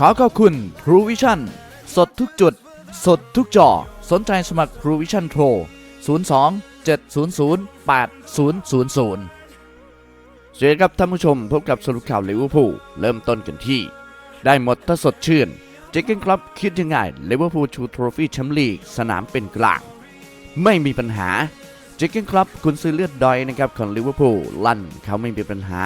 ขอขอบคุณ True Vision สดทุกจุด สดทุกจอ สนใจสมัคร True Vision โทร02 700 8000สวัสดีครับท่านผู้ชมพบกับสรุปข่าวลิเวอร์พูลเริ่มต้นกันที่ ได้หมดถ้าสดชื่น เจคเกนครับคิดยังไงลิเวอร์พูลชูทรฟี่แชมป์ลีกสนามเป็นกลาง ไม่มีปัญหาเจคเกนครับคุณซื้อเลือดดอยนะครับของลิเวอร์พูลลั่นเขาไม่มีปัญหา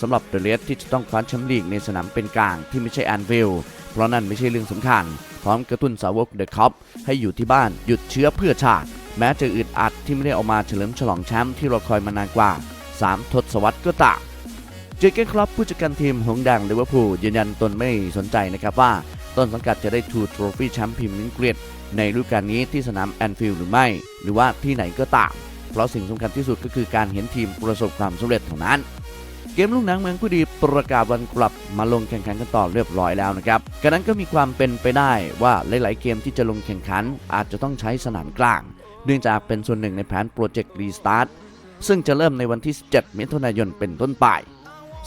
สำหรับเดเลสที่จะต้องคว้าแชมป์ลีกในสนามเป็นกลางที่ไม่ใช่แอนฟิลเพราะนั่นไม่ใช่เรื่องสำคัญ พร้อมกระตุ้นสาวกเดอะคัพให้อยู่ที่บ้านหยุดเชื้อเพื่อชาติ แม้จะอึดอัดที่ไม่ได้ออกมาเฉลิมฉลองแชมป์ที่เราคอยมานานกว่า 3 ทศวรรษก็ตามเจเกนครอปผู้จัดการทีมหงส์แดงลิเวอร์พูลยืนยันตนไม่สนใจนะครับว่า ต้นสังกัดจะได้ทูทรอฟี่แชมป์พรีเมียร์ลีกอังกฤษในฤดูกาลนี้ที่สนามแอนฟิลด์หรือไม่ หรือว่าที่ไหนก็ตาม เพราะสิ่งสำคัญที่สุดก็คือการเห็นทีมประสบความสำเร็จเท่านั้น เกมลูกหนังเมืองผู้ดีประกาศวันกลับมาลงแข่งขันกันต่อเรียบร้อยแล้วนะครับกระนั้นก็มีความเป็นไปได้ว่าหลาย ๆ เกมที่จะลงแข่งขันอาจจะต้องใช้สนามกลาง เนื่องจากเป็นส่วนหนึ่งในแผนโปรเจกต์รีสตาร์ทซึ่งจะเริ่มในวันที่ 17 มิถุนายนเป็นต้นไป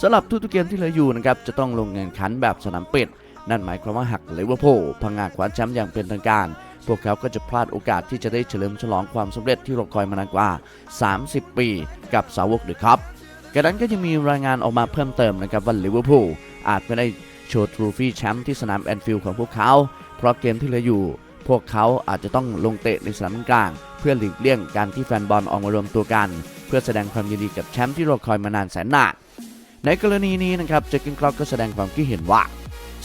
สำหรับทุกๆเกมที่เหลืออยู่นะครับจะต้องลงแข่งขันแบบสนามปิด นั่นหมายความว่าหากลิเวอร์พูลพังงาคว้าแชมป์อย่างเป็นทางการ พวกเขาก็จะพลาดโอกาสที่จะได้เฉลิมฉลองความสำเร็จที่รอคอยมานานกว่า 30 ปี กับสาวกเดอะคัพ กระนั้นก็ยังมีรายงานออกมาเพิ่มเติมนะครับว่าลิเวอร์พูลอาจไม่ได้โชว์ทรูฟี่แชมป์ที่สนามแอนฟิลด์ของพวกเขา เพราะเกมที่เหลืออยู่ พวกเขาอาจจะต้องลงเตะในสนามกลาง เพื่อหลีกเลี่ยงการที่แฟนบอลออกมารวมตัวกัน เพื่อแสดงความยินดีกับแชมป์ที่รอคอยมานานแสนนานในกรณีนี้นะครับเจคกินคล็อกก็แสดงความคิดเห็นว่า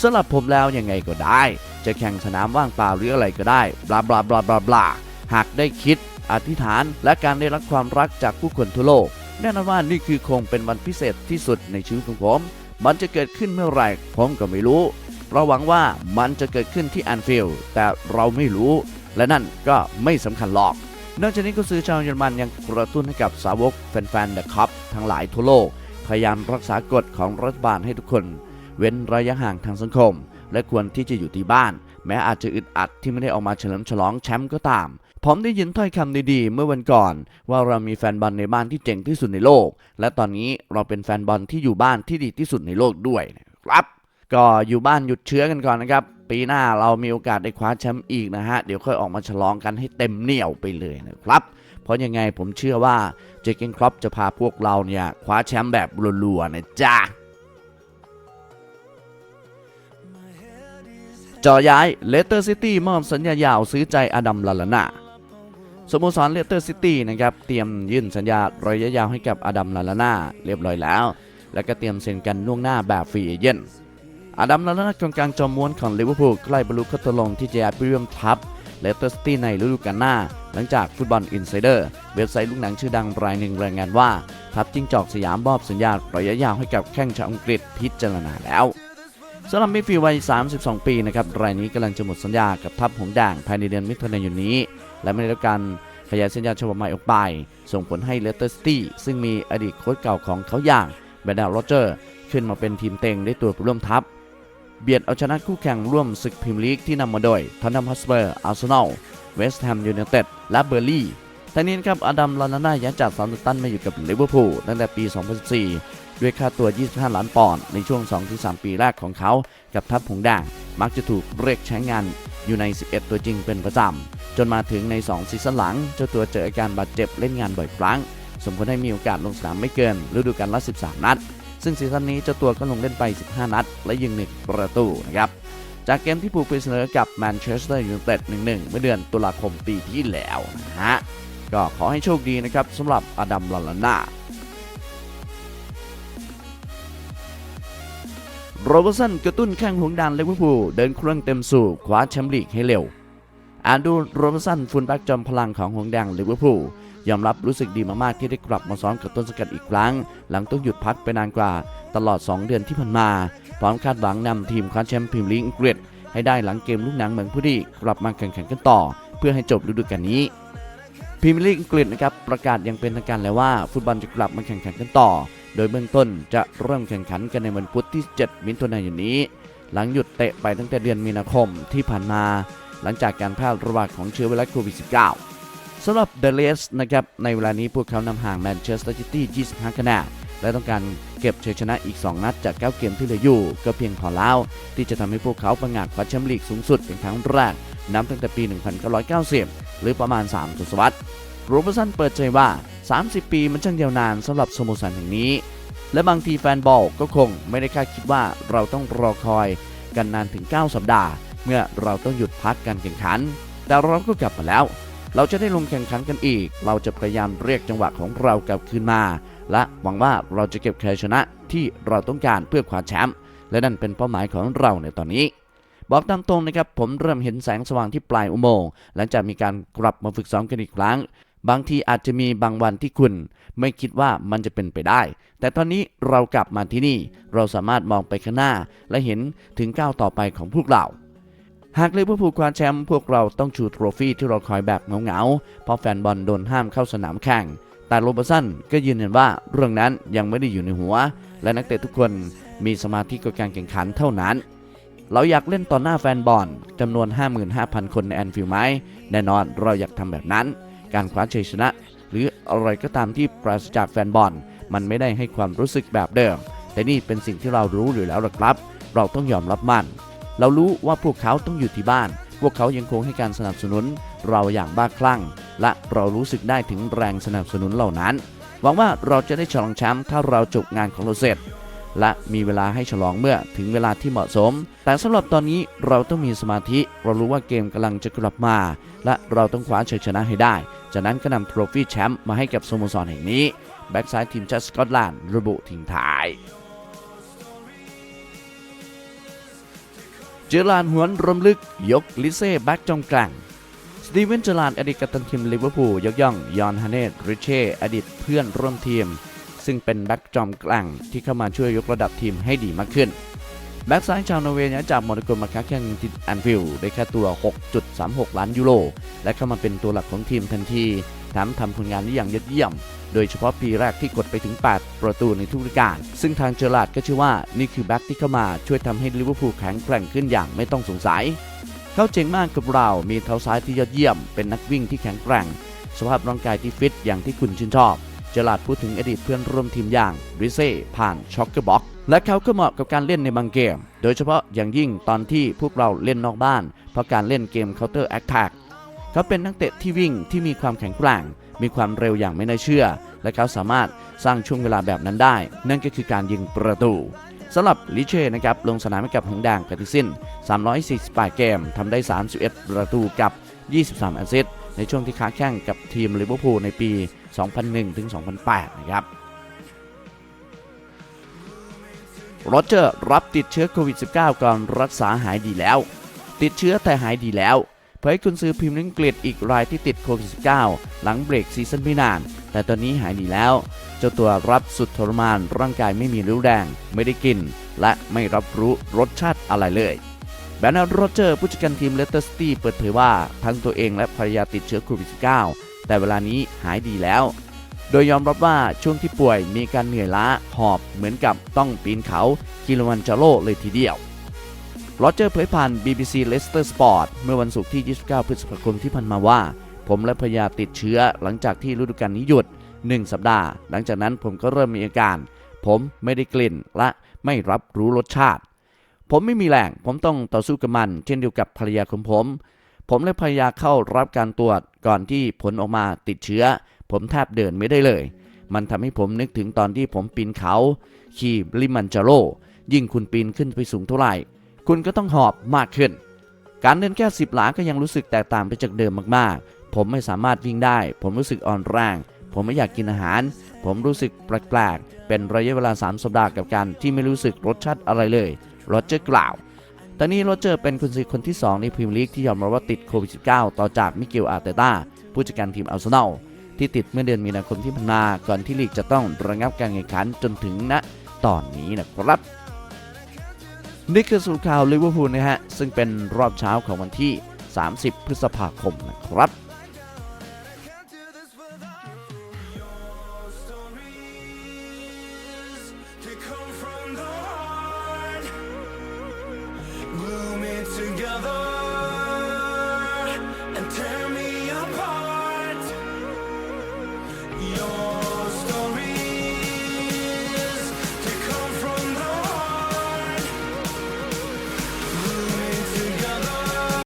สำหรับผมแล้วยังไงก็ได้ จะแข่งสนามว่างเปล่าหรืออะไรก็ได้บลาบลาบลาบลาบลาหากได้คิด อธิษฐาน และการได้รับความรักจากผู้คนทั่วโลก แน่นอนว่านี่คือคงเป็นวันพิเศษที่สุดในชีวิตของผม มันจะเกิดขึ้นเมื่อไหร่ผมก็ไม่รู้ เราหวังว่ามันจะเกิดขึ้นที่แอนฟิลด์แต่เราไม่รู้ และนั่นก็ไม่สำคัญหรอก นอกจากนี้ก็ซื้อชาวเยอรมันยังกระตุ้นให้กับสาวกแฟนๆเดอะคัพทั้งหลายทั่วโลก พยายามรักษากฎของรัฐบาลให้ทุกคน เว้นระยะห่างทางสังคม และควรที่จะอยู่ที่บ้าน แม้อาจจะอึดอัดที่ไม่ได้ออกมาเฉลิมฉลองแชมป์ก็ตาม ผมได้ยินถ้อยคำดีๆ เมื่อวันก่อน ว่าเรามีแฟนบอลในบ้านที่เจ๋งที่สุดในโลก และตอนนี้เราเป็นแฟนบอลที่อยู่บ้านที่ดีที่สุดในโลกด้วยครับก็อยู่บ้านหยุดเชื้อกันก่อนนะครับ ปีหน้าเรามีโอกาสได้คว้าแชมป์อีกนะฮะ เดี๋ยวค่อยออกมาฉลองกันให้เต็มเหนี่ยวไปเลยนะครับ เพราะยังไงผมเชื่อว่าเจเกนครอปจะพาพวกเราเนี่ย คว้าแชมป์แบบรัวๆนะจ๊ะจอย้ายเลสเตอร์ซิตี้มอบสัญญายาวซื้อใจอดัมลาลานา สโมสรเลสเตอร์ซิตี้นะครับเตรียมยื่นสัญญาระยะยาวให้กับอดัมลาลาน่าเรียบร้อยแล้ว แล้วก็เตรียมเซ็นกันล่วงหน้าแบบฟรีเอเจนต์อดัมลาลาน่ากองกลางจอมม้วนของลิเวอร์พูลใกล้บรรลุข้อตกลงที่จะย้ายไปร่วมทัพเลสเตอร์ซิตี้ในฤดูกาลหน้า หลังจากฟุตบอลอินไซเดอร์เว็บไซต์ลูกหนังชื่อดังรายหนึ่งรายงานว่า ทัพจิ้งจอกสยามมอบสัญญาระยะยาวให้กับแข้งชาวอังกฤษพิจารณาแล้ว สำหรับมิฟิวัย 32 ปีนะครับรายนี้กำลังจะหมดสัญญากับทัพหงด่างภายในเดือนมิถุนายนนี้ และไม่ได้รับการขยายสัญญาฉบับใหม่ออกไป ส่งผลให้เลสเตอร์ซิตี้ซึ่งมีอดีตโค้ชเก่าของเขาอย่างแบรนด์โรเจอร์ ขึ้นมาเป็นทีมเต็งได้ตัวผู้ร่วมทัพ เบียดเอาชนะคู่แข่งร่วมศึกพรีเมียร์ลีกที่นำมาโดยทอนนัมฮัสเปอร์อาร์เซนอลเวสต์แฮมยูไนเต็ดและเบอร์ลี่ ทั้งนี้นครับอดัมลานาน่าย้ายจากซา u ์ตันมาอยู่กับลิเวอร์พูลตั้งแต่ปี 2014 ด้วยค่าตัว 25 ล้านปอนด์ในช่วง 2-3 ปีแรกของเขา กับทัพหงส์แดงมักจะถูกเรียกใช้งานอยู่ใน 11 ตัวจริงเป็นประจำ จนมาถึงใน 2 ซีซั่นหลัง เจ้าตัวเจออาการบาดเจ็บเล่นงานบ่อยครั้ง สมควรให้มีโอกาสลงสนามไม่เกินฤดูกาลละ 13 นัด ซึ่งซีซั่นนี้เจ้าตัวก็ลงเล่นไป 15 นัด และยิงหนึ่งประตูนะครับจากเกมที่ผูกไปเสมอกับแมนเชสเตอร์ยูไนเต็ด1-1 เมื่อเดือนตุลาคมปีที่แล้วนะฮะ ก็ขอให้โชคดีนะครับสำหรับอดัมลาลาน่าโรเบอร์สันกระตุ้นแข้งหวงดันลิเวอร์พูลเดินเครื่องเต็มสูบคว้าแชมป์ลีกให้เร็วอาดูโรเบอร์สันฟุนแบ็กจอมพลังของหงแดงลิเวอร์พูลยอมรับรู้สึกดีมากๆที่ได้กลับมาซ้อมกับต้นสกัดอีกครั้ง หลังต้องหยุดพักไปนานกว่าตลอด 2 เดือนที่ผ่านมา พร้อมคาดหวังนำทีมคว้าแชมป์พรีเมียร์ลีกอังกฤษให้ได้หลังเกมลูกหนังเมืองผู้ดีกลับมาแข่งขันกันต่อ เพื่อให้จบฤดูกาลนี้ พรีเมียร์ลีกอังกฤษนะครับประกาศอย่างเป็นทางการแล้วว่าฟุตบอลจะกลับมาแข่งขันกันต่อ โดยเบื้องต้นจะเริ่มแข่งขันกันในวันพุธที่ 7 มิถุนายนนี้ หลังหยุดเตะไปตั้งแต่เดือนมีนาคมที่ผ่านมา หลังจากการแพร่ระบาดของเชื้อไวรัสโควิด -19 สำหรับเดลเลสนะครับในเวลานี้พวกเขานำห่างแมนเชสเตอร์ซิตี้ 25 คะแนนและต้องการเก็บชัยชนะอีก 2 นัดจาก 9 เกมที่เหลืออยู่ ก็เพียงพอแล้ว ที่จะทำให้พวกเขาประงาดคว้าแชมป์ลีกสูงสุดเป็นครั้งแรกนับตั้งแต่ปี 1990 หรือประมาณ 3 ทศวรรษโรเบอร์สันเปิดใจว่า 30 ปีมันช่างยาวนานสำหรับสโมสรแห่งนี้ และบางทีแฟนบอลก็คงไม่ได้คาดคิดว่าเราต้องรอคอยกันนานถึง 9 สัปดาห์ เมื่อเราต้องหยุดพักการแข่งขัน แต่เราก็กลับมาแล้ว เราจะได้ลงแข่งขันกันอีก เราจะพยายามเรียกจังหวะของเรากลับคืนมา และหวังว่าเราจะเก็บชัยชนะที่เราต้องการเพื่อคว้าแชมป์และนั่นเป็นเป้าหมายของเราในตอนนี้ บอกตามตรงนะครับผมเริ่มเห็นแสงสว่างที่ปลายอุโมงค์หลังจากมีการกลับมาฝึกซ้อมกันอีกครั้ง บางทีอาจจะมีบางวันที่คุณ ไม่คิดว่ามันจะเป็นไปได้ แต่ตอนนี้เรากลับมาที่นี่ เราสามารถมองไปข้างหน้า และเห็นถึงก้าวต่อไปของพวกเราหากลิเวอร์พูลคว้าแชมป์พวกเราต้องชูโทรฟี่ที่เราคอยแบบเหงาๆเพราะแฟนบอลโดนห้ามเข้าสนามแข่ง แต่โรบสันก็ยืนยันว่าเรื่องนั้นยังไม่ได้อยู่ในหัว และนักเตะทุกคนมีสมาธิกับการแข่งขันเท่านั้น เราอยากเล่นต่อหน้าแฟนบอลจำนวน 55,000 คนในแอนฟิลด์ไหมแน่นอนเราอยากทำแบบนั้น การคว้าชัยชนะ หรืออะไรก็ตามที่ปราศจากแฟนบอลมันไม่ได้ให้ความรู้สึกแบบเดิม แต่นี่เป็นสิ่งที่เรารู้อยู่แล้วล่ะครับ เราต้องยอมรับมัน เรารู้ว่าพวกเขาต้องอยู่ที่บ้าน พวกเขายังคงให้การสนับสนุน เราอย่างบ้าคลั่ง และเรารู้สึกได้ถึงแรงสนับสนุนเหล่านั้น หวังว่าเราจะได้ฉลองแชมป์ถ้าเราจบงานของเราเสร็จ และมีเวลาให้ฉลองเมื่อถึงเวลาที่เหมาะสม แต่สำหรับตอนนี้เราต้องมีสมาธิ เรารู้ว่าเกมกำลังจะกลับมา และเราต้องคว้าชัยชนะให้ได้ จากนั้นก็นำทรฟี่แชมป์มาให้กับสโมสรแห่งนี้ แบ็กซ้ายทีมชาติสกอตแลนด์ระบุทิ้งท้ายเจอร์ลานหวนรมลึก ยกลิเซ่แบ็กจอมกลางสตีเวนเจอร์ลานอดีตกัปตันทีมลิเวอร์พูลยกย่องยอนฮานเนตริเช่อดีตเพื่อนร่วมทีม ซึ่งเป็นแบ็กจอมกลางที่เข้ามาช่วยยกระดับทีมให้ดีมากขึ้น แบ็กซ้ายชาวนอร์เวย์ย้ายจากมอนาโกมาค้าแข่งที่แอนฟิลด์ได้ค่าตัว 6.36 ล้านยูโร และเข้ามาเป็นตัวหลักของทีมทันทีแถมทำผลงานได้อย่างยอดเยี่ยม โดยเฉพาะปีแรกที่กดไปถึง 8 ประตูในทุกฤดูกาล ซึ่งทางเจอร์ลาดก็เชื่อว่านี่คือแบ็กที่เข้ามาช่วยทำให้ลิเวอร์พูลแข็งแกร่งขึ้นอย่างไม่ต้องสงสัย เขาเจ๋งมากกับเรา มีเท้าซ้ายที่ยอดเยี่ยม เป็นนักวิ่งที่แข็งแกร่ง สภาพร่างกายที่ฟิตอย่างที่คุณชื่นชอบ เจลาร์ดพูดถึงอดีตเพื่อนร่วมทีมอย่างริเซ่ผ่านช็อกเกอร์บ็อกและเขาก็เหมาะกับการเล่นในบางเกม โดยเฉพาะอย่างยิ่งตอนที่พวกเราเล่นนอกบ้าน เพราะการเล่นเกม Counter Attack เขาเป็นนักเตะที่วิ่งที่มีความแข็งแกร่ง มีความเร็วอย่างไม่น่าเชื่อ และเขาสามารถสร้างช่วงเวลาแบบนั้นได้ นั่นก็คือการยิงประตูสำหรับลิเช่นะครับลงสนามให้กับหงแดงไปทั้งสิ้น348 เกมทำได้ 31 ประตูกับ 23 แอสซิสต์ ในช่วงที่ค้าแข่งกับทีมลิเวอร์พูลในปี 2001 ถึง 2008 นะครับโรเจอร์รับติดเชื้อโควิด -19 ก่อนรักษาหายดีแล้ว ติดเชื้อแต่หายดีแล้วเผยคุณซื้อพิมพ์อังกฤษอีกรายที่ติดโควิด -19 หลังเบรกซีซั่นไม่นาน แต่ตอนนี้หายดีแล้ว เจ้าตัวรับสุดทรมานร่างกายไม่มีริ้วแดง ไม่ได้กิน และไม่รับรู้รสชาติอะไรเลย บรนด์โรเจอร์ผู้จัดการทีมเลสเตอร์ซิตี้เปิดเผยว่าทั้งตัวเองและภรรยาติดเชื้อโควิด -19 แต่เวลานี้หายดีแล้ว โดยยอมรับว่าช่วงที่ป่วยมีการเหนื่อยล้าหอบเหมือนกับต้องปีนเขากิโลวันจาโรเลยทีเดียวโรเจอร์เผยผ่าน BBC Leicester Sport เมื่อวันศุกร์ที่ 29 พฤษภาคมที่ผ่านมาว่า ผมและภรรยาติดเชื้อหลังจากที่ฤดูกาลนี้หยุด 1 สัปดาห์ หลังจากนั้นผมก็เริ่มมีอาการ ผมไม่ได้กลิ่นและไม่รับรู้รสชาติ ผมไม่มีแรงผมต้องต่อสู้กับมัน เช่นเดียวกับภรรยาของผม ผมและภรรยาเข้ารับการตรวจก่อนที่ผลออกมาติดเชื้อ ผมแทบเดินไม่ได้เลย มันทำให้ผมนึกถึงตอนที่ผมปีนเขา ขี่ลิมันจาโรยิ่งคุณปีนขึ้นไปสูงเท่าไหร่ คุณก็ต้องหอบมากขึ้น การเดินแค่สิบหลาก็ยังรู้สึกแตกต่างไปจากเดิมมากๆ ผมไม่สามารถวิ่งได้ ผมรู้สึกอ่อนแรง ผมไม่อยากกินอาหาร ผมรู้สึกแปลกๆ เป็นระยะเวลา 3 สัปดาห์กับการที่ไม่รู้สึกรสชาติอะไรเลย โรเจอร์กล่าวตอนนี้โรเจอร์เป็นกุนซือคนที่ 2 ในพรีเมียร์ลีกที่ยอมรับว่าติดโควิด -19 ต่อจากมิเกลอาร์เตต้าผู้จัดการทีมอาร์เซนอลที่ติดเมื่อเดือนมีนาคมที่ผ่านมาก่อนที่ลีกจะต้องระงับการแข่งขันจนถึงณตอนนี้นะครับนี่คือสรุปข่าวลิเวอร์พูลนะฮะ ซึ่งเป็นรอบเช้าของวันที่ 30 พฤษภาคมนะครับ